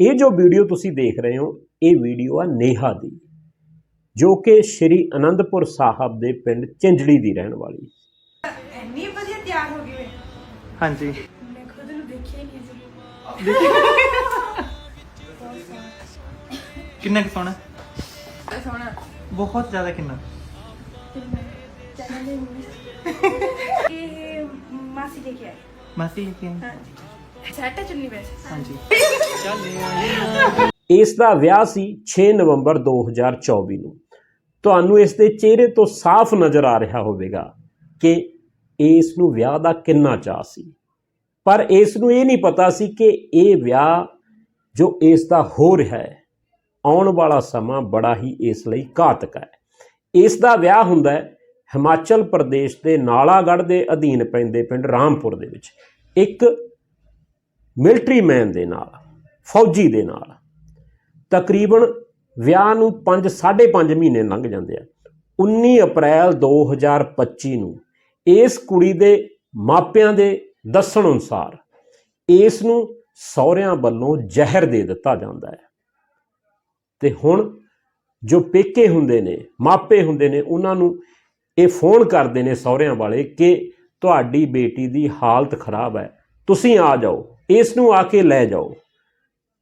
ਇਹ ਜੋ ਵੀਡੀਓ ਤੁਸੀਂ ਦੇਖ ਰਹੇ ਹੋ ਇਹ ਵੀਡੀਓ ਆ ਨੇਹਾ ਦੀ ਜੋ ਕਿ ਸ਼੍ਰੀ ਅਨੰਦਪੁਰ ਸਾਹਿਬ ਦੇ ਪਿੰਡ ਚਿੰਜੜੀ ਦੀ ਰਹਿਣ ਵਾਲੀ। ਇੰਨੀ ਵਧੀਆ ਤਿਆਰ ਹੋ ਗਈ ਮੈਂ ਹਾਂਜੀ। ਮੈਂ ਖੁਦ ਨੂੰ ਦੇਖਿਆ ਹੀ ਨਹੀਂ ਸੀ ਕਿੰਨਾ ਕੁ ਸੋਹਣਾ? ਤਾਂ ਸੋਹਣਾ। ਬਹੁਤ ਜ਼ਿਆਦਾ ਕਿੰਨਾ? ਚੈਨਲ ਦੇ ਇਹ ਮਾਸੀ ਲੈ ਕੇ ਆਈ ਮਾਸੀ ਕੀ ਹਾਂਜੀ। ਸੈਟ ਹੈ ਚੁੰਨੀ ਵੈਸੇ ਹਾਂਜੀ। ਇਸ ਦਾ ਵਿਆਹ ਸੀ 6 ਨਵੰਬਰ 2024 ਨੂੰ। ਤੁਹਾਨੂੰ ਇਸ ਦੇ ਚਿਹਰੇ ਤੋਂ ਸਾਫ਼ ਨਜ਼ਰ ਆ ਰਿਹਾ ਹੋਵੇਗਾ ਕਿ ਇਸ ਨੂੰ ਵਿਆਹ ਦਾ ਕਿੰਨਾ ਚਾਅ ਸੀ। ਪਰ ਇਸ ਨੂੰ ਇਹ ਨਹੀਂ ਪਤਾ ਸੀ ਕਿ ਇਹ ਵਿਆਹ ਜੋ ਇਸ ਦਾ ਹੋ ਰਿਹਾ ਹੈ ਆਉਣ ਵਾਲਾ ਸਮਾਂ ਬੜਾ ਹੀ ਇਸ ਲਈ ਘਾਤਕ ਹੈ। ਇਸ ਦਾ ਵਿਆਹ ਹੁੰਦਾ ਹੈ ਹਿਮਾਚਲ ਪ੍ਰਦੇਸ਼ ਦੇ ਨਾਲਾਗੜ੍ਹ ਦੇ ਅਧੀਨ ਪੈਂਦੇ ਪਿੰਡ ਰਾਮਪੁਰ ਦੇ ਵਿੱਚ। ਇੱਕ ਮਿਲਟਰੀ ਮੈਨ ਦੇ ਨਾਲ, ਫੌਜੀ ਦੇ ਨਾਲ, ਤਕਰੀਬਨ ਵਿਆਹ ਨੂੰ 5 5.5 ਮਹੀਨੇ ਲੰਘ ਜਾਂਦੇ ਆ। 19 ਅਪ੍ਰੈਲ 2025 ਨੂੰ ਇਸ ਕੁੜੀ ਦੇ ਮਾਪਿਆਂ ਦੇ ਦੱਸਣ ਅਨੁਸਾਰ ਇਸ ਨੂੰ ਸਹੁਰਿਆਂ ਵੱਲੋਂ ਜ਼ਹਿਰ ਦੇ ਦਿੱਤਾ ਜਾਂਦਾ ਹੈ। ਤੇ ਹੁਣ ਜੋ ਪੇਕੇ ਹੁੰਦੇ ਨੇ, ਮਾਪੇ ਹੁੰਦੇ ਨੇ, ਉਹਨਾਂ ਨੂੰ ਇਹ ਫੋਨ ਕਰਦੇ ਨੇ ਸਹੁਰਿਆਂ ਵਾਲੇ ਕਿ ਤੁਹਾਡੀ ਬੇਟੀ ਦੀ ਹਾਲਤ ਖਰਾਬ ਹੈ, ਤੁਸੀਂ ਆ ਜਾਓ। ਇਸ ਨੂੰ ਆ ਕੇ ਲੈ ਜਾਓ।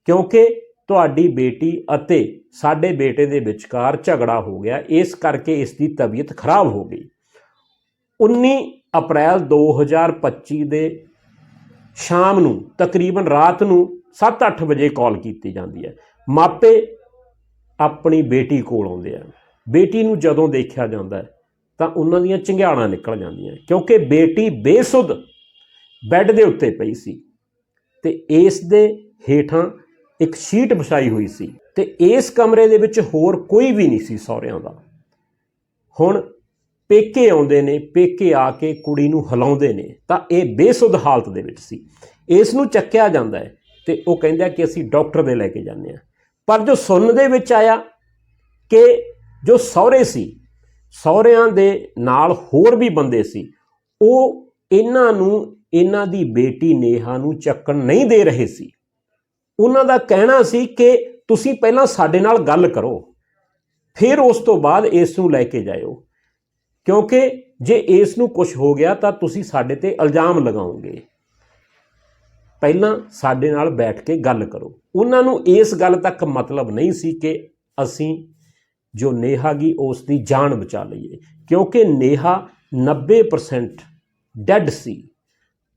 ਕਿਉਂਕਿ ਤੁਹਾਡੀ ਬੇਟੀ ਅਤੇ ਸਾਡੇ ਬੇਟੇ ਦੇ ਵਿਚਕਾਰ ਝਗੜਾ ਹੋ ਗਿਆ। ਇਸ ਕਰਕੇ ਇਸ ਦੀ ਤਬੀਅਤ ਖਰਾਬ ਹੋ ਗਈ। 19 ਅਪ੍ਰੈਲ 2025 ਦੇ ਸ਼ਾਮ ਨੂੰ, ਤਕਰੀਬਨ ਰਾਤ ਨੂੰ 7-8 ਵਜੇ ਕਾਲ ਕੀਤੀ ਜਾਂਦੀ ਹੈ। ਮਾਪੇ ਆਪਣੀ ਬੇਟੀ ਕੋਲ ਆਉਂਦੇ ਆ। ਬੇਟੀ ਨੂੰ ਜਦੋਂ ਦੇਖਿਆ ਜਾਂਦਾ ਤਾਂ ਉਹਨਾਂ ਦੀਆਂ ਚੰਗਿਆੜਾਂ ਨਿਕਲ ਜਾਂਦੀਆਂ। ਕਿਉਂਕਿ ਬੇਟੀ ਬੇਸੁੱਧ ਬੈੱਡ ਦੇ ਉੱਤੇ ਪਈ ਸੀ। ਤੇ ਇਸ ਦੇ ਹੇਠਾਂ ਇੱਕ ਸ਼ੀਟ ਵਿਛਾਈ ਹੋਈ ਸੀ ਤੇ ਇਸ ਕਮਰੇ ਦੇ ਵਿੱਚ ਹੋਰ ਕੋਈ ਵੀ ਨਹੀਂ ਸੀ ਸਹੁਰਿਆਂ ਦਾ। ਹੁਣ ਪੇਕੇ ਆਉਂਦੇ ਨੇ, ਪੇਕੇ ਆ ਕੇ ਕੁੜੀ ਨੂੰ ਹਿਲਾਉਂਦੇ ਨੇ, ਤਾਂ ਇਹ ਬੇਸੁੱਧ ਹਾਲਤ ਦੇ ਵਿੱਚ ਸੀ। ਇਸ ਨੂੰ ਚੱਕਿਆ ਜਾਂਦਾ ਹੈ ਤੇ ਉਹ ਕਹਿੰਦਾ ਕਿ ਅਸੀਂ ਡਾਕਟਰ ਦੇ ਲੈ ਕੇ ਜਾਂਦੇ ਹਾਂ। ਪਰ ਜੋ ਸੁਣਨ ਦੇ ਵਿੱਚ ਆਇਆ ਕਿ ਜੋ ਸਹੁਰੇ ਸੀ, ਸਹੁਰਿਆਂ ਦੇ ਨਾਲ ਹੋਰ ਵੀ ਬੰਦੇ ਸੀ, ਉਹ ਇਹਨਾਂ ਨੂੰ ਇਹਨਾਂ ਦੀ ਬੇਟੀ ਨੇਹਾ ਨੂੰ ਚੱਕਣ ਨਹੀਂ ਦੇ ਰਹੇ ਸੀ। ਉਹਨਾਂ ਦਾ ਕਹਿਣਾ ਸੀ ਕਿ ਤੁਸੀਂ ਪਹਿਲਾਂ ਸਾਡੇ ਨਾਲ ਗੱਲ ਕਰੋ, ਫਿਰ ਉਸ ਤੋਂ ਬਾਅਦ ਇਸ ਨੂੰ ਲੈ ਕੇ ਜਾਇਓ। ਕਿਉਂਕਿ ਜੇ ਇਸ ਨੂੰ ਕੁਝ ਹੋ ਗਿਆ ਤਾਂ ਤੁਸੀਂ ਸਾਡੇ ਤੇ ਇਲਜ਼ਾਮ ਲਗਾਓਗੇ। ਪਹਿਲਾਂ ਸਾਡੇ ਨਾਲ ਬੈਠ ਕੇ ਗੱਲ ਕਰੋ। ਉਹਨਾਂ ਨੂੰ ਇਸ ਗੱਲ ਤੱਕ ਮਤਲਬ ਨਹੀਂ ਸੀ ਕਿ ਅਸੀਂ ਜੋ ਨੇਹਾ ਗਈ ਉਸ ਦੀ ਜਾਨ ਬਚਾ ਲਈਏ। ਕਿਉਂਕਿ ਨੇਹਾ 90% ਡੈੱਡ ਸੀ।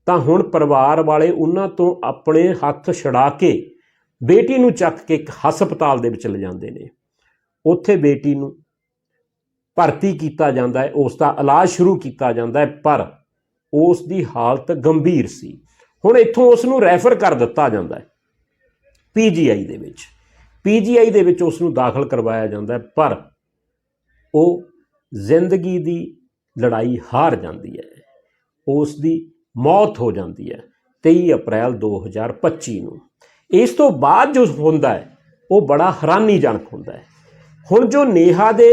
ਤਾਂ ਹੁਣ ਪਰਿਵਾਰ ਵਾਲੇ ਉਹਨਾਂ ਤੋਂ ਆਪਣੇ ਹੱਥ ਛੜਾ ਕੇ ਬੇਟੀ ਨੂੰ ਚੱਕ ਕੇ ਇੱਕ ਹਸਪਤਾਲ ਦੇ ਵਿੱਚ ਲਿਜਾਂਦੇ ਨੇ। ਉੱਥੇ ਬੇਟੀ ਨੂੰ ਭਰਤੀ ਕੀਤਾ ਜਾਂਦਾ ਹੈ, ਉਸ ਦਾ ਇਲਾਜ ਸ਼ੁਰੂ ਕੀਤਾ ਜਾਂਦਾ ਹੈ, ਪਰ ਉਸ ਦੀ ਹਾਲਤ ਗੰਭੀਰ ਸੀ। ਹੁਣ ਇੱਥੋਂ ਉਸ ਨੂੰ ਰੈਫਰ ਕਰ ਦਿੱਤਾ ਜਾਂਦਾ ਹੈ ਪੀਜੀਆਈ ਦੇ ਵਿੱਚ। ਪੀਜੀਆਈ ਦੇ ਵਿੱਚ ਉਸ ਨੂੰ ਦਾਖਲ ਕਰਵਾਇਆ ਜਾਂਦਾ ਹੈ, ਪਰ ਉਹ ਜ਼ਿੰਦਗੀ ਦੀ ਲੜਾਈ ਹਾਰ ਜਾਂਦੀ ਹੈ। ਉਸ ਦੀ ਮੌਤ ਹੋ ਜਾਂਦੀ ਹੈ 23 ਅਪ੍ਰੈਲ 2025 ਨੂੰ। ਇਸ ਤੋਂ ਬਾਅਦ ਜੋ ਹੁੰਦਾ ਹੈ, ਉਹ ਬੜਾ ਹੈਰਾਨੀਜਨਕ ਹੁੰਦਾ ਹੈ। ਹੁਣ ਜੋ ਨੇਹਾ ਦੇ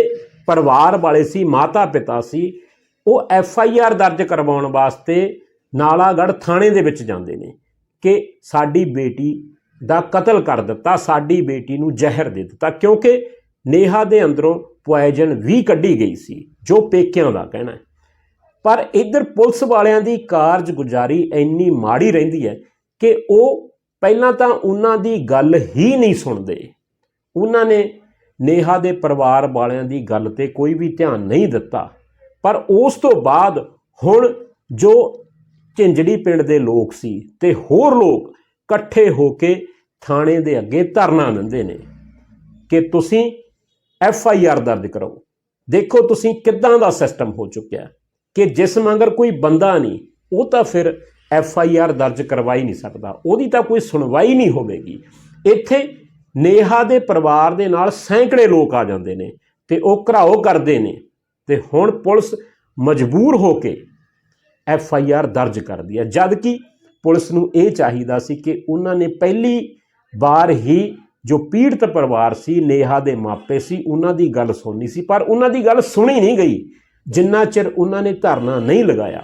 ਪਰਿਵਾਰ ਵਾਲੇ ਸੀ ਮਾਤਾ ਪਿਤਾ ਸੀ, ਉਹ ਐਫ ਆਈ ਆਰ ਦਰਜ ਕਰਵਾਉਣ ਵਾਸਤੇ ਨਾਲਾਗੜ੍ਹ ਥਾਣੇ ਦੇ ਵਿੱਚ ਜਾਂਦੇ ਨੇ ਕਿ ਸਾਡੀ ਬੇਟੀ ਦਾ ਕਤਲ ਕਰ ਦਿੱਤਾ, ਸਾਡੀ ਬੇਟੀ ਨੂੰ ਜ਼ਹਿਰ ਦੇ ਦਿੱਤਾ, ਕਿਉਂਕਿ ਨੇਹਾ ਦੇ ਅੰਦਰੋਂ ਪੁਆਇਜਨ ਵੀ ਕੱਢੀ ਗਈ ਸੀ, ਜੋ ਪੇਕਿਆਂ ਦਾ ਕਹਿਣਾ ਹੈ। ਪਰ ਇੱਧਰ ਪੁਲਿਸ ਵਾਲਿਆਂ ਦੀ ਕਾਰਜਗੁਜ਼ਾਰੀ ਇੰਨੀ ਮਾੜੀ ਰਹਿੰਦੀ ਹੈ ਕਿ ਉਹ ਪਹਿਲਾਂ ਤਾਂ ਉਹਨਾਂ ਦੀ ਗੱਲ ਹੀ ਨਹੀਂ ਸੁਣਦੇ। ਉਹਨਾਂ ਨੇ ਨੇਹਾ ਦੇ ਪਰਿਵਾਰ ਵਾਲਿਆਂ ਦੀ ਗੱਲ ਤੇ ਕੋਈ ਵੀ ਧਿਆਨ ਨਹੀਂ ਦਿੱਤਾ। ਪਰ ਉਸ ਤੋਂ ਬਾਅਦ ਹੁਣ ਜੋ ਝਿੰਜੜੀ ਪਿੰਡ ਦੇ ਲੋਕ ਸੀ ਤੇ ਹੋਰ ਲੋਕ ਇਕੱਠੇ ਹੋ ਕੇ ਥਾਣੇ ਦੇ ਅੱਗੇ ਧਰਨਾ ਦਿੰਦੇ ਨੇ ਕਿ ਤੁਸੀਂ ਐਫ ਆਈ ਆਰ ਦਰਜ ਕਰੋ। ਦੇਖੋ ਤੁਸੀਂ ਕਿੱਦਾਂ ਦਾ ਸਿਸਟਮ ਹੋ ਚੁੱਕਿਆ। ਕਿ ਜਿਸ ਮੰਗਰ ਕੋਈ ਬੰਦਾ ਨਹੀਂ, ਉਹ ਤਾਂ ਫਿਰ ਐਫ ਆਈ ਆਰ ਦਰਜ ਕਰਵਾਈ ਨਹੀਂ ਸਕਦਾ। ਉਹਦੀ ਤਾਂ ਕੋਈ ਸੁਣਵਾਈ ਨਹੀਂ ਹੋਵੇਗੀ। ਇੱਥੇ ਨੇਹਾ ਦੇ ਪਰਿਵਾਰ ਦੇ ਨਾਲ ਸੈਂਕੜੇ ਲੋਕ ਆ ਜਾਂਦੇ ਨੇ ਤੇ ਉਹ ਘਰਾਓ ਕਰਦੇ ਨੇ। ਤੇ ਹੁਣ ਪੁਲਿਸ ਮਜਬੂਰ ਹੋ ਕੇ ਐਫ ਆਈ ਆਰ ਦਰਜ ਕਰਦੀ ਹੈ। ਜਦ ਕਿ ਪੁਲਿਸ ਨੂੰ ਇਹ ਚਾਹੀਦਾ ਸੀ ਕਿ ਉਹਨਾਂ ਨੇ ਪਹਿਲੀ ਵਾਰ ਹੀ ਜੋ ਪੀੜਤ ਪਰਿਵਾਰ ਸੀ, ਨੇਹਾ ਦੇ ਮਾਪੇ ਸੀ, ਉਹਨਾਂ ਦੀ ਗੱਲ ਸੁਣਨੀ ਸੀ। ਪਰ ਉਹਨਾਂ ਦੀ ਗੱਲ ਸੁਣੀ ਨਹੀਂ ਗਈ। ਜਿੰਨਾ ਚਿਰ ਉਹਨਾਂ ਨੇ ਧਰਨਾ ਨਹੀਂ ਲਗਾਇਆ,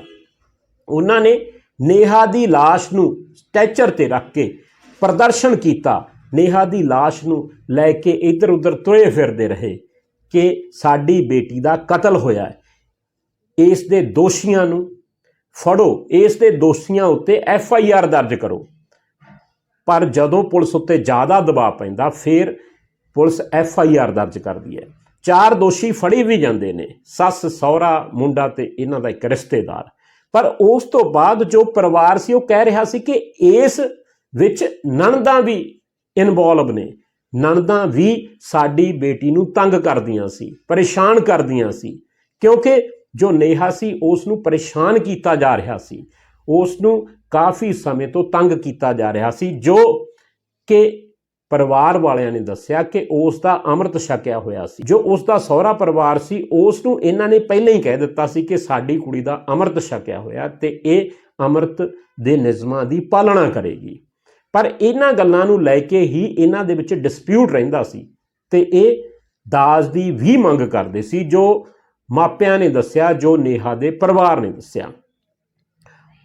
ਉਹਨਾਂ ਨੇ ਨੇਹਾ ਦੀ লাশ ਨੂੰ ਸਟੈਚਰ ਤੇ ਰੱਖ ਕੇ ਪ੍ਰਦਰਸ਼ਨ ਕੀਤਾ। ਨੇਹਾ ਦੀ ਲਾਸ਼ ਨੂੰ ਲੈ ਕੇ ਇੱਧਰ ਉੱਧਰ ਤੁਰੇ ਫਿਰਦੇ ਰਹੇ ਕਿ ਸਾਡੀ ਬੇਟੀ ਦਾ ਕਤਲ ਹੋਇਆ ਹੈ। ਇਸ ਦੇ ਦੋਸ਼ੀਆਂ ਨੂੰ ਫੜੋ, ਇਸ ਦੇ ਦੋਸ਼ੀਆਂ ਉੱਤੇ ਐਫ ਆਈ ਆਰ ਦਰਜ ਕਰੋ। ਪਰ ਜਦੋਂ ਪੁਲਿਸ ਉੱਤੇ ਜ਼ਿਆਦਾ ਦਬਾਅ ਪੈਂਦਾ, ਫਿਰ ਪੁਲਿਸ ਐਫ ਆਈ ਆਰ ਦਰਜ ਕਰਦੀ ਹੈ। ਚਾਰ ਦੋਸ਼ੀ ਫੜੇ ਵੀ ਜਾਂਦੇ ਨੇ, ਸੱਸ, ਸਹੁਰਾ, ਮੁੰਡਾ ਤੇ ਇਹਨਾਂ ਦਾ ਇੱਕ ਰਿਸ਼ਤੇਦਾਰ। ਪਰ ਉਸ ਤੋਂ ਬਾਅਦ ਜੋ ਪਰਿਵਾਰ ਸੀ, ਉਹ ਕਹਿ ਰਿਹਾ ਸੀ ਕਿ ਇਸ ਵਿੱਚ ਨਣਦਾਂ ਵੀ ਇਨਵੋਲਵ ਨੇ। ਨਣਦਾਂ ਵੀ ਸਾਡੀ ਬੇਟੀ ਨੂੰ ਤੰਗ ਕਰਦੀਆਂ ਸੀ, ਪਰੇਸ਼ਾਨ ਕਰਦੀਆਂ ਸੀ, ਕਿਉਂਕਿ ਜੋ ਨੇਹਾ ਸੀ, ਉਸ ਨੂੰ ਪਰੇਸ਼ਾਨ ਕੀਤਾ ਜਾ ਰਿਹਾ ਸੀ। ਉਸ ਨੂੰ ਕਾਫੀ ਸਮੇਂ ਤੋਂ ਤੰਗ ਕੀਤਾ ਜਾ ਰਿਹਾ ਸੀ, ਜੋ ਕਿ ਪਰਿਵਾਰ ਵਾਲਿਆਂ ਨੇ ਦੱਸਿਆ ਕਿ ਉਸ ਦਾ ਅੰਮ੍ਰਿਤ ਛਕਿਆ ਹੋਇਆ ਸੀ। ਜੋ ਉਸ ਦਾ ਸਹੁਰਾ ਪਰਿਵਾਰ ਸੀ, ਉਸ ਨੂੰ ਇਹਨਾਂ ਨੇ ਪਹਿਲਾਂ ਹੀ ਕਹਿ ਦਿੱਤਾ ਸੀ ਕਿ ਸਾਡੀ ਕੁੜੀ ਦਾ ਅੰਮ੍ਰਿਤ ਛਕਿਆ ਹੋਇਆ ਤੇ ਇਹ ਅੰਮ੍ਰਿਤ ਦੇ ਨਿਯਮਾਂ ਦੀ ਪਾਲਣਾ ਕਰੇਗੀ। ਪਰ ਇਹਨਾਂ ਗੱਲਾਂ ਨੂੰ ਲੈ ਕੇ ਹੀ ਇਹਨਾਂ ਦੇ ਵਿੱਚ ਡਿਸਪਿਊਟ ਰਹਿੰਦਾ ਸੀ ਤੇ ਇਹ ਦਾਜ ਦੀ ਵੀ ਮੰਗ ਕਰਦੇ ਸੀ, ਜੋ ਮਾਪਿਆਂ ਨੇ ਦੱਸਿਆ, ਜੋ ਨੇਹਾ ਦੇ ਪਰਿਵਾਰ ਨੇ ਦੱਸਿਆ।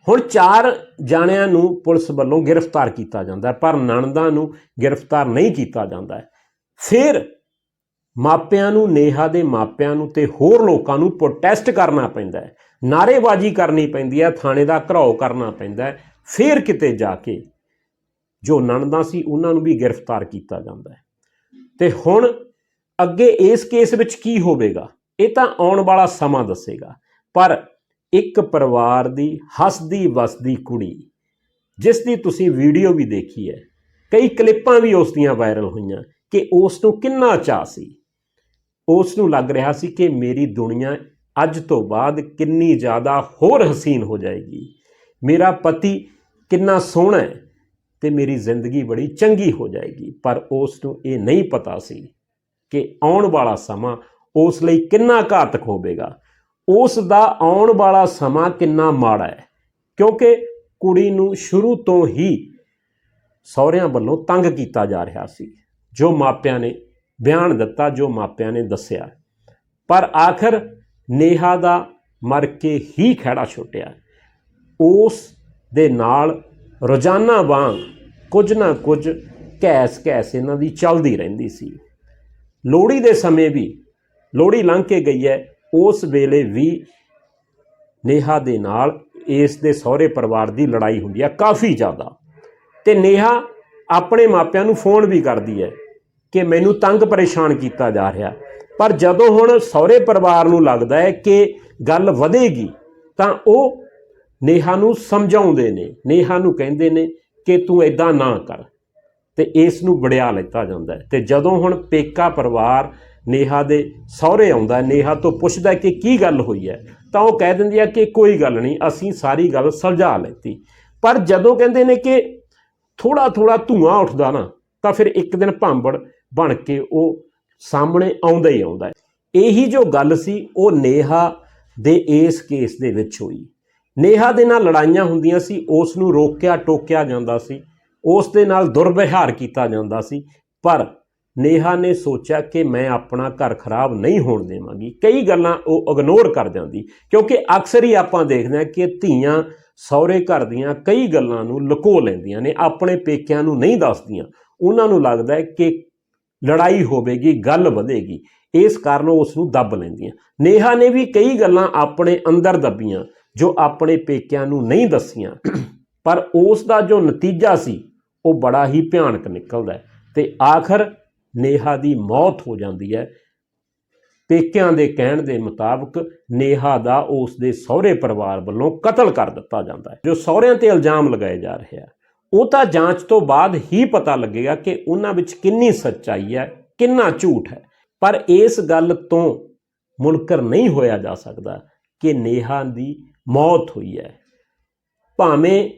ਹੁਣ ਚਾਰ ਜਾਣਿਆਂ ਨੂੰ ਪੁਲਿਸ ਵੱਲੋਂ ਗ੍ਰਿਫਤਾਰ ਕੀਤਾ ਜਾਂਦਾ ਹੈ, ਪਰ ਨਣਦਾਂ ਨੂੰ ਗ੍ਰਿਫਤਾਰ ਨਹੀਂ ਕੀਤਾ ਜਾਂਦਾ ਹੈ। ਫਿਰ ਮਾਪਿਆਂ ਨੂੰ, ਨੇਹਾ ਦੇ ਮਾਪਿਆਂ ਨੂੰ ਤੇ ਹੋਰ ਲੋਕਾਂ ਨੂੰ ਪ੍ਰੋਟੈਸਟ ਕਰਨਾ ਪੈਂਦਾ ਹੈ ਨਾਰੇਬਾਜ਼ੀ ਕਰਨੀ ਪੈਂਦੀ ਹੈ, ਥਾਣੇ ਦਾ ਘਰਾਓ ਕਰਨਾ ਪੈਂਦਾ ਹੈ, ਫਿਰ ਕਿਤੇ ਜਾ ਕੇ ਜੋ ਨਣਦਾਂ ਸੀ ਉਹਨਾਂ ਨੂੰ ਵੀ ਗ੍ਰਿਫਤਾਰ ਕੀਤਾ ਜਾਂਦਾ ਹੈ। ਤੇ ਹੁਣ ਅੱਗੇ ਇਸ ਕੇਸ ਵਿੱਚ ਕੀ ਹੋਵੇਗਾ? ਇਹ ਤਾਂ ਆਉਣ ਵਾਲਾ ਸਮਾਂ ਦੱਸੇਗਾ, ਪਰ ਇੱਕ ਪਰਿਵਾਰ ਦੀ ਹੱਸਦੀ ਵਸਦੀ ਕੁੜੀ, ਜਿਸ ਦੀ ਤੁਸੀਂ ਵੀਡੀਓ ਵੀ ਦੇਖੀ ਹੈ, ਕਈ ਕਲਿੱਪਾਂ ਵੀ ਉਸ ਦੀਆਂ ਵਾਇਰਲ ਹੋਈਆਂ ਕਿ ਉਸ ਨੂੰ ਕਿੰਨਾ ਚਾਅ ਸੀ। ਉਸ ਨੂੰ ਲੱਗ ਰਿਹਾ ਸੀ ਕਿ ਮੇਰੀ ਦੁਨੀਆ ਅੱਜ ਤੋਂ ਬਾਅਦ ਕਿੰਨੀ ਜ਼ਿਆਦਾ ਹੋਰ ਹਸੀਨ ਹੋ ਜਾਏਗੀ। ਮੇਰਾ ਪਤੀ ਕਿੰਨਾ ਸੋਹਣਾ ਹੈ ਤੇ ਮੇਰੀ ਜ਼ਿੰਦਗੀ ਬੜੀ ਚੰਗੀ ਹੋ ਜਾਏਗੀ। ਪਰ ਉਸ ਨੂੰ ਇਹ ਨਹੀਂ ਪਤਾ ਸੀ ਕਿ ਆਉਣ ਵਾਲਾ ਸਮਾਂ ਉਸ ਲਈ ਕਿੰਨਾ ਘਾਤਕ ਹੋਵੇਗਾ। ਉਸ ਦਾ ਆਉਣ ਵਾਲਾ ਸਮਾਂ ਕਿੰਨਾ ਮਾੜਾ ਹੈ? ਕਿਉਂਕਿ ਕੁੜੀ ਨੂੰ ਸ਼ੁਰੂ ਤੋਂ ਹੀ ਸਹੁਰਿਆਂ ਵੱਲੋਂ ਤੰਗ ਕੀਤਾ ਜਾ ਰਿਹਾ ਸੀ। ਜੋ ਮਾਪਿਆਂ ਨੇ ਬਿਆਨ ਦਿੱਤਾ, ਜੋ ਮਾਪਿਆਂ ਨੇ ਦੱਸਿਆ। ਪਰ ਆਖਰ ਨੇਹਾ ਦਾ ਮਰ ਕੇ ਹੀ ਖਹਿੜਾ ਛੁੱਟਿਆ। ਉਸ ਦੇ ਨਾਲ ਰੋਜ਼ਾਨਾ ਵਾਂਗ ਕੁਝ ਨਾ ਕੁਝ ਕੈਸ ਕੈਸ ਇਹਨਾਂ ਦੀ ਚੱਲਦੀ ਰਹਿੰਦੀ ਸੀ। ਲੋਹੜੀ ਦੇ ਸਮੇਂ ਵੀ ਲੋਹੜੀ ਲੰਘ ਕੇ ਗਈ ਹੈ। ਉਸ ਵੇਲੇ ਵੀ ਨੇਹਾ ਦੇ ਨਾਲ ਇਸ ਦੇ ਸਹੁਰੇ ਪਰਿਵਾਰ ਦੀ ਲੜਾਈ ਹੁੰਦੀ ਹੈ ਕਾਫੀ ਜ਼ਿਆਦਾ। ਤੇ ਨੇਹਾ ਆਪਣੇ ਮਾਪਿਆਂ ਨੂੰ ਫੋਨ ਵੀ ਕਰਦੀ ਹੈ ਕਿ ਮੈਨੂੰ ਤੰਗ ਪਰੇਸ਼ਾਨ ਕੀਤਾ ਜਾ ਰਿਹਾ। ਪਰ ਜਦੋਂ ਹੁਣ ਸਹੁਰੇ ਪਰਿਵਾਰ ਨੂੰ ਲੱਗਦਾ ਹੈ ਕਿ ਗੱਲ ਵਧੇਗੀ, ਤਾਂ ਉਹ ਨੇਹਾ ਨੂੰ ਸਮਝਾਉਂਦੇ ਨੇ। ਨੇਹਾ ਨੂੰ ਕਹਿੰਦੇ ਨੇ ਕਿ ਤੂੰ ਐਦਾਂ ਨਾ ਕਰ। ਤੇ ਇਸ ਨੂੰ ਵੜਿਆ ਲੈਤਾ ਜਾਂਦਾ ਤੇ ਜਦੋਂ ਹੁਣ ਪੇਕਾ ਪਰਿਵਾਰ ਨੇਹਾ ਦੇ ਸਹੁਰੇ ਆਉਂਦਾ ਨੇਹਾ ਤੋਂ ਪੁੱਛਦਾ ਕਿ ਕੀ ਗੱਲ ਹੋਈ ਹੈ। ਤਾਂ ਉਹ ਕਹਿ ਦਿੰਦੀ ਹੈ ਕਿ ਕੋਈ ਗੱਲ ਨਹੀਂ, ਅਸੀਂ ਸਾਰੀ ਗੱਲ ਸੁਲਝਾ ਲੈਤੀ। ਪਰ ਜਦੋਂ ਕਹਿੰਦੇ ਨੇ ਕਿ ਥੋੜਾ ਥੋੜਾ ਧੂਆਂ ਉੱਠਦਾ ਨਾ, ਤਾਂ ਫਿਰ ਇੱਕ ਦਿਨ ਭਾਂਬੜ ਬਣ ਕੇ ਉਹ ਸਾਹਮਣੇ ਆਉਂਦਾ ਹੀ ਆਉਂਦਾ ਇਹੀ ਜੋ ਗੱਲ ਸੀ, ਉਹ ਨੇਹਾ ਦੇ ਇਸ ਕੇਸ ਦੇ ਵਿੱਚ ਹੋਈ। ਨੇਹਾ ਦੇ ਨਾਲ ਲੜਾਈਆਂ ਹੁੰਦੀਆਂ ਸੀ, ਉਸ ਨੂੰ ਰੋਕਿਆ ਟੋਕਿਆ ਜਾਂਦਾ ਸੀ, ਉਸ ਦੇ ਨਾਲ ਦੁਰਵਿਹਾਰ ਕੀਤਾ ਜਾਂਦਾ ਸੀ, ਪਰ ਨੇਹਾ ਨੇ ਸੋਚਿਆ ਕਿ ਮੈਂ ਆਪਣਾ ਘਰ ਖਰਾਬ ਨਹੀਂ ਹੋਣ ਦੇਵਾਂਗੀ। ਕਈ ਗੱਲਾਂ ਉਹ ਇਗਨੋਰ ਕਰ ਜਾਂਦੀ, ਕਿਉਂਕਿ ਅਕਸਰ ਹੀ ਆਪਾਂ ਦੇਖਦੇ ਹਾਂ ਕਿ ਧੀਆਂ ਸਹੁਰੇ ਘਰ ਦੀਆਂ ਕਈ ਗੱਲਾਂ ਨੂੰ ਲੁਕੋ ਲੈਂਦੀਆਂ ਨੇ, ਆਪਣੇ ਪੇਕਿਆਂ ਨੂੰ ਨਹੀਂ ਦੱਸਦੀਆਂ। ਉਹਨਾਂ ਨੂੰ ਲੱਗਦਾ ਹੈ ਕਿ ਲੜਾਈ ਹੋਵੇਗੀ, ਗੱਲ ਵਧੇਗੀ, ਇਸ ਕਾਰਨ ਉਹ ਉਸ ਨੂੰ ਦੱਬ ਲੈਂਦੀਆਂ। ਨੇਹਾ ਨੇ ਵੀ ਕਈ ਗੱਲਾਂ ਆਪਣੇ ਅੰਦਰ ਦੱਬੀਆਂ, ਜੋ ਆਪਣੇ ਪੇਕਿਆਂ ਨੂੰ ਨਹੀਂ ਦੱਸੀਆਂ। ਪਰ ਉਸ ਦਾ ਜੋ ਨਤੀਜਾ ਸੀ, ਉਹ ਬੜਾ ਹੀ ਭਿਆਨਕ ਨਿਕਲਦਾ ਹੈ। ਤੇ ਆਖਰ ਨੇਹਾ ਦੀ ਮੌਤ ਹੋ ਜਾਂਦੀ ਹੈ। ਪੇਕਿਆਂ ਦੇ ਕਹਿਣ ਦੇ ਮੁਤਾਬਕ ਨੇਹਾ ਦਾ ਉਸ ਦੇ ਸਹੁਰੇ ਪਰਿਵਾਰ ਵੱਲੋਂ ਕਤਲ ਕਰ ਦਿੱਤਾ ਜਾਂਦਾ ਹੈ, ਜੋ ਸਹੁਰਿਆਂ ਤੇ ਇਲਜ਼ਾਮ ਲਗਾਏ ਜਾ ਰਹੇ ਆ। ਉਹ ਤਾਂ ਜਾਂਚ ਤੋਂ ਬਾਅਦ ਹੀ ਪਤਾ ਲੱਗੇਗਾ ਕਿ ਉਹਨਾਂ ਵਿੱਚ ਕਿੰਨੀ ਸੱਚਾਈ ਹੈ, ਕਿੰਨਾ ਝੂਠ ਹੈ। ਪਰ ਇਸ ਗੱਲ ਤੋਂ ਮੁਨਕਰ ਨਹੀਂ ਹੋਇਆ ਜਾ ਸਕਦਾ ਕਿ ਨੇਹਾ ਦੀ ਮੌਤ ਹੋਈ ਹੈ। ਭਾਵੇਂ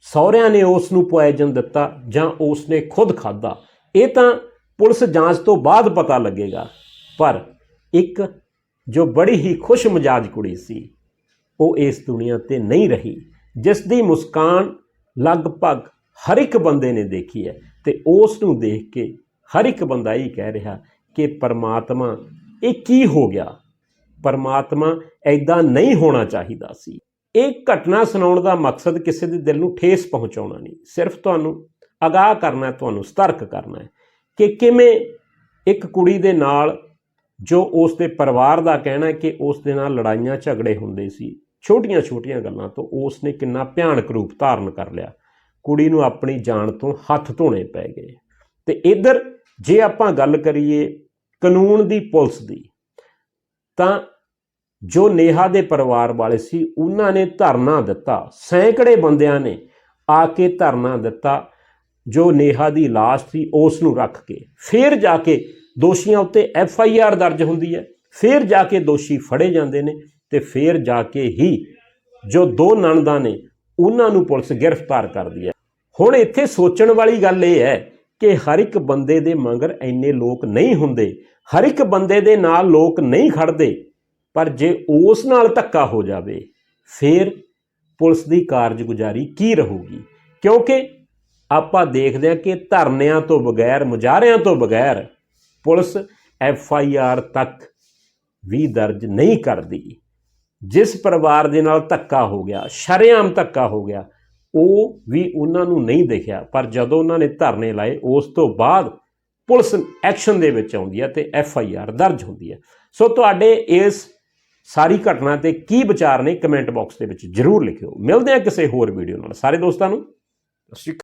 ਸਹੁਰਿਆਂ ਨੇ ਉਸ ਨੂੰ ਪੋਇਜ਼ਨ ਦਿੱਤਾ ਜਾਂ ਉਸ ਨੇ ਖੁਦ ਖਾਦਾ ਇਹ ਤਾਂ ਪੁਲਿਸ ਜਾਂਚ ਤੋਂ ਬਾਅਦ ਪਤਾ ਲੱਗੇਗਾ। ਪਰ ਇੱਕ ਜੋ ਬੜੀ ਹੀ ਖੁਸ਼ ਮਜਾਜ ਕੁੜੀ ਸੀ, ਉਹ ਇਸ ਦੁਨੀਆ ਤੇ ਨਹੀਂ ਰਹੀ, ਜਿਸ ਦੀ ਮੁਸਕਾਨ ਲਗਭਗ ਹਰ ਇੱਕ ਬੰਦੇ ਨੇ ਦੇਖੀ ਹੈ ਤੇ ਉਸ ਨੂੰ ਦੇਖ ਕੇ ਹਰ ਇੱਕ ਬੰਦਾ ਇਹ ਕਹਿ ਰਿਹਾ ਕਿ ਪਰਮਾਤਮਾ, ਇਹ ਕੀ ਹੋ ਗਿਆ? ਪਰਮਾਤਮਾ ਐਦਾਂ ਨਹੀਂ ਹੋਣਾ ਚਾਹੀਦਾ ਸੀ। ਇਹ ਘਟਨਾ ਸੁਣਾਉਣ ਦਾ ਮਕਸਦ ਕਿਸੇ ਦੇ ਦਿਲ ਨੂੰ ਠੇਸ ਪਹੁੰਚਾਉਣਾ ਨਹੀਂ। ਸਿਰਫ ਤੁਹਾਨੂੰ ਅਗਾਹ ਕਰਨਾ ਤੁਹਾਨੂੰ ਸਤਰਕ ਕਰਨਾ ਹੈ। ਕਿ ਕਿਵੇਂ ਇੱਕ ਕੁੜੀ ਦੇ ਨਾਲ ਜੋ ਉਸ ਦੇ ਪਰਿਵਾਰ ਦਾ ਕਹਿਣਾ ਹੈ ਕਿ ਉਸ ਦੇ ਨਾਲ ਲੜਾਈਆਂ ਝਗੜੇ ਹੁੰਦੇ ਸੀ ਛੋਟੀਆਂ-ਛੋਟੀਆਂ ਗੱਲਾਂ ਤੋਂ ਉਸ ਨੇ ਕਿੰਨਾ ਭਿਆਨਕ ਰੂਪ ਧਾਰਨ ਕਰ ਲਿਆ। ਕੁੜੀ ਨੂੰ ਆਪਣੀ ਜਾਨ ਤੋਂ ਹੱਥ ਧੋਣੇ ਪੈ ਗਏ। ਤੇ ਇਧਰ ਜੇ ਆਪਾਂ ਗੱਲ ਕਰੀਏ ਕਾਨੂੰਨ ਦੀ, ਪੁਲਿਸ ਦੀ, ਤਾਂ ਜੋ ਨੇਹਾ ਦੇ ਪਰਿਵਾਰ ਵਾਲੇ ਸੀ, ਉਹਨਾਂ ਨੇ ਧਰਨਾ ਦਿੱਤਾ। ਸੈਂਕੜੇ ਬੰਦਿਆਂ ਨੇ ਆ ਕੇ ਧਰਨਾ ਦਿੱਤਾ। ਜੋ ਨੇਹਾ ਦੀ ਲਾਸ਼ ਸੀ ਉਸ ਨੂੰ ਰੱਖ ਕੇ। ਫਿਰ ਜਾ ਕੇ ਦੋਸ਼ੀਆਂ ਉੱਤੇ ਐਫ ਆਈ ਆਰ ਦਰਜ ਹੁੰਦੀ ਹੈ। ਫਿਰ ਜਾ ਕੇ ਦੋਸ਼ੀ ਫੜੇ ਜਾਂਦੇ ਨੇ ਤੇ ਫਿਰ ਜਾ ਕੇ ਹੀ ਜੋ ਦੋ ਨਣਦਾਂ ਨੇ, ਉਹਨਾਂ ਨੂੰ ਪੁਲਿਸ ਗ੍ਰਿਫਤਾਰ ਕਰਦੀ ਹੈ। ਹੁਣ ਇੱਥੇ ਸੋਚਣ ਵਾਲੀ ਗੱਲ ਇਹ ਹੈ ਕਿ ਹਰ ਇੱਕ ਬੰਦੇ ਦੇ ਮਗਰ ਇੰਨੇ ਲੋਕ ਨਹੀਂ ਹੁੰਦੇ। ਹਰ ਇੱਕ ਬੰਦੇ ਦੇ ਨਾਲ ਲੋਕ ਨਹੀਂ ਖੜਦੇ। ਪਰ ਜੇ ਉਸ ਨਾਲ ਧੱਕਾ ਹੋ ਜਾਵੇ, ਫਿਰ ਪੁਲਿਸ ਦੀ ਕਾਰਜਗੁਜ਼ਾਰੀ ਕੀ ਰਹੂਗੀ? ਕਿਉਂਕਿ ਆਪਾਂ ਦੇਖਦੇ ਹਾਂ ਕਿ ਧਰਨਿਆਂ ਤੋਂ ਬਗੈਰ, ਮੁਜ਼ਾਹਰਿਆਂ ਤੋਂ ਬਗੈਰ ਪੁਲਿਸ ਐਫ ਆਈ ਆਰ ਤੱਕ ਵੀ ਦਰਜ ਨਹੀਂ ਕਰਦੀ। ਜਿਸ ਪਰਿਵਾਰ ਦੇ ਨਾਲ ਧੱਕਾ ਹੋ ਗਿਆ, ਸ਼ਰੇਆਮ ਧੱਕਾ ਹੋ ਗਿਆ, ਉਹ ਵੀ ਉਹਨਾਂ ਨੂੰ ਨਹੀਂ ਦਿਖਿਆ। ਪਰ ਜਦੋਂ ਉਹਨਾਂ ਨੇ ਧਰਨੇ ਲਾਏ, ਉਸ ਤੋਂ ਬਾਅਦ ਪੁਲਿਸ ਐਕਸ਼ਨ ਦੇ ਵਿੱਚ ਆਉਂਦੀ ਹੈ ਤੇ ਐਫ ਆਈ ਆਰ ਦਰਜ ਹੁੰਦੀ ਹੈ। ਸੋ ਤੁਹਾਡੇ ਇਸ ਸਾਰੀ ਘਟਨਾ ਤੇ ਕੀ ਵਿਚਾਰ ਨੇ, ਕਮੈਂਟ ਬਾਕਸ ਦੇ ਵਿੱਚ ਜਰੂਰ ਲਿਖਿਓ। ਮਿਲਦੇ ਹਾਂ ਕਿਸੇ ਹੋਰ ਵੀਡੀਓ ਨਾਲ। ਸਾਰੇ ਦੋਸਤਾਂ ਨੂੰ। ਸਤਿ ਸ਼੍ਰੀ ਅਕਾਲ।